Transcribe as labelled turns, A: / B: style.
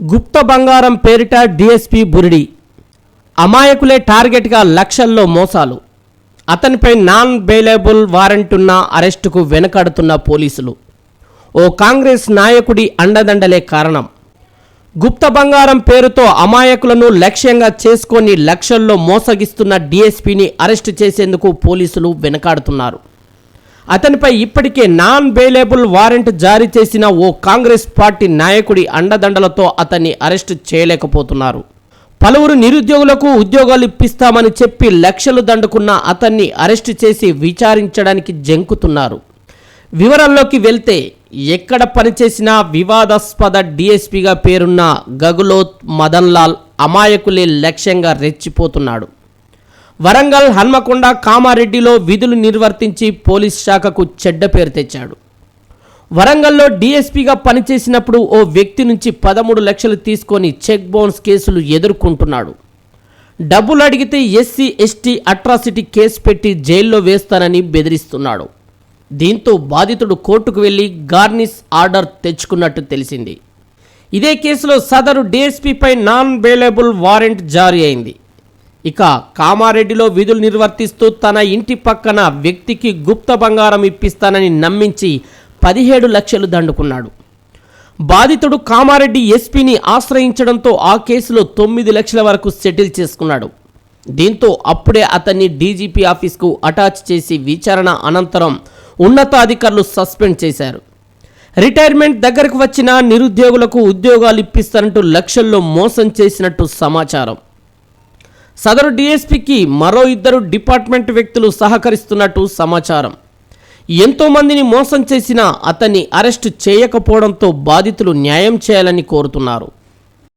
A: గుప్త బంగారం పేరిట డిఎస్పి బురిడి. అమాయకులే టార్గెట్గా లక్షల్లో మోసాలు. అతనిపై నాన్ బెయిలబుల్ వారెంట్ ఉన్న అరెస్టుకు వెనకాడుతున్న పోలీసులు. ఓ కాంగ్రెస్ నాయకుడి అండదండలే కారణం. గుప్త బంగారం పేరుతో అమాయకులను లక్ష్యంగా చేసుకొని లక్షల్లో మోసగిస్తున్న డీఎస్పీని అరెస్టు చేసేందుకు పోలీసులు వెనకాడుతున్నారు. అతనిపై ఇప్పటికే నాన్ బెయిలేబుల్ వారెంట్ జారీ చేసిన ఓ కాంగ్రెస్ పార్టీ నాయకుడి అండదండలతో అతన్ని అరెస్టు చేయలేకపోతున్నారు. పలువురు నిరుద్యోగులకు ఉద్యోగాలు ఇప్పిస్తామని చెప్పి లక్షలు దండుకున్న అతన్ని అరెస్టు చేసి విచారించడానికి జంకుతున్నారు. వివరాల్లోకి వెళ్తే ఎక్కడ పనిచేసినా వివాదాస్పద డీఎస్పీగా పేరున్న గగులోత్ మదన్లాల్ అమాయకులే లక్ష్యంగా రెచ్చిపోతున్నాడు. వరంగల్ హన్మకొండ కామారెడ్డిలో విధులు నిర్వర్తించి పోలీస్ శాఖకు చెడ్డ పేరు తెచ్చాడు. వరంగల్లో డీఎస్పీగా పనిచేసినప్పుడు ఓ వ్యక్తి నుంచి పదమూడు లక్షలు తీసుకొని చెక్ బౌన్స్ కేసులు ఎదుర్కొంటున్నాడు. డబ్బులు అడిగితే ఎస్సీ ఎస్టీ అట్రాసిటీ కేసు పెట్టి జైల్లో వేస్తానని బెదిరిస్తున్నాడు. దీంతో బాధితుడు కోర్టుకు వెళ్ళి గార్నిస్ ఆర్డర్ తెచ్చుకున్నట్టు తెలిసింది. ఇదే కేసులో సదరు డీఎస్పీపై నాన్ బెయిలబుల్ వారెంట్ జారీ అయింది. ఇక కామారెడ్డిలో విధులు నిర్వర్తిస్తూ తన ఇంటి పక్కన వ్యక్తికి గుప్త బంగారం ఇప్పిస్తానని నమ్మించి పదిహేడు లక్షలు దండుకున్నాడు. బాధితుడు కామారెడ్డి ఎస్పీని ఆశ్రయించడంతో ఆ కేసులో తొమ్మిది లక్షల వరకు సెటిల్ చేసుకున్నాడు. దీంతో అప్పుడే అతన్ని డీజీపీ ఆఫీస్కు అటాచ్ చేసి విచారణ అనంతరం ఉన్నతాధికారులు సస్పెండ్ చేశారు. రిటైర్మెంట్ దగ్గరకు వచ్చిన నిరుద్యోగులకు ఉద్యోగాలు ఇప్పిస్తానంటూ లక్షల్లో మోసం చేసినట్టు సమాచారం. సదరు డీఎస్పీకి మరో ఇద్దరు డిపార్ట్మెంట్ వ్యక్తులు సహకరిస్తున్నట్టు సమాచారం. ఎంతోమందిని మోసం చేసినా అతన్ని అరెస్టు చేయకపోవడంతో బాధితులు న్యాయం చేయాలని కోరుతున్నారు.